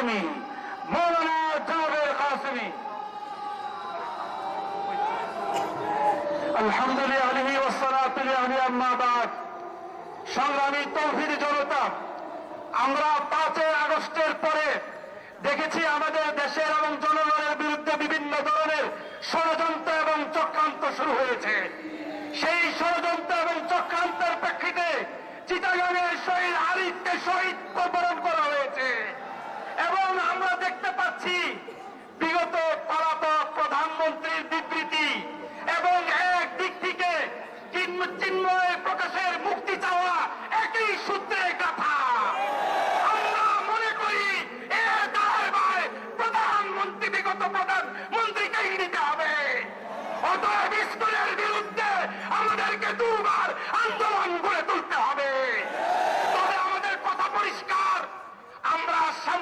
কাসমি, মৌলানা জাবের কাসমি। আলহামদুলিল্লাহ ওসালাতুল্লাহ আম্মা বাদ। সংগ্রামী তৌহিদ জনতা, আমরা পাঁচই আগস্টের পরে দেখেছি আমাদের দেশের এবং জনগণের বিরুদ্ধে বিভিন্ন ধরনের ষড়যন্ত্র এবং চক্রান্ত শুরু হয়েছে। সেই ষড়যন্ত্র এবং চক্রান্তের প্রেক্ষিতে চিটাগাঙের শহীদ আরিফকে শহীদ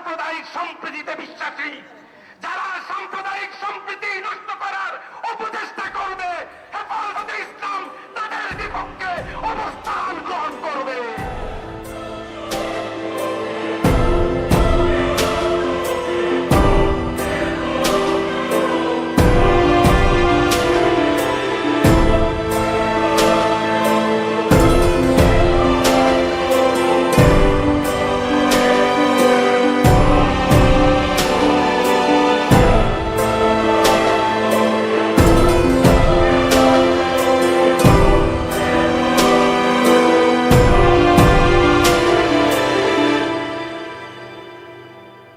সাম্প্রদায়িক সম্প্রীতিতে বিশ্বাসী, যারা সাম্প্রদায়িক সম্প্রীতি নষ্ট করার উপদেষ্টা করবে, হেফাজতে ইসলাম তাদের বিপক্ষে অবস্থা